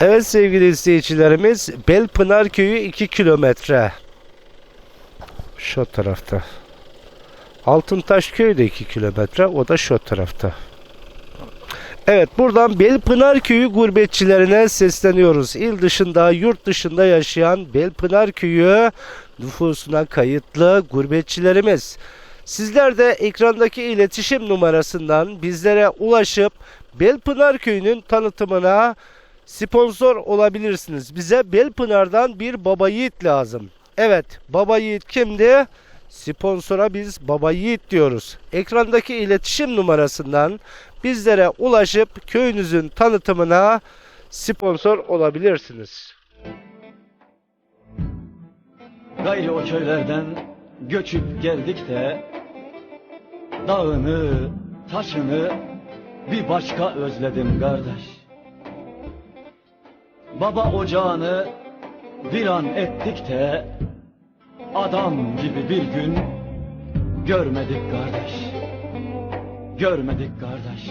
Evet sevgili izleyicilerimiz Belpınar Köyü 2 kilometre. Şu tarafta. Altıntaş Köyü de 2 kilometre. O da şu tarafta. Evet buradan Belpınar Köyü gurbetçilerine sesleniyoruz. İl dışında, yurt dışında yaşayan Belpınar Köyü nüfusuna kayıtlı gurbetçilerimiz. Sizler de ekrandaki iletişim numarasından bizlere ulaşıp Belpınar Köyü'nün tanıtımına sponsor olabilirsiniz. Bize Belpınar'dan bir baba yiğit lazım. Evet, baba yiğit kimdi? Sponsora biz baba yiğit diyoruz. Ekrandaki iletişim numarasından bizlere ulaşıp köyünüzün tanıtımına sponsor olabilirsiniz. Gayrı o köylerden göçüp geldik de Dağını, taşını bir başka özledim kardeş Baba ocağını bir an ettik de Adam gibi bir gün görmedik kardeş. Görmedik kardeş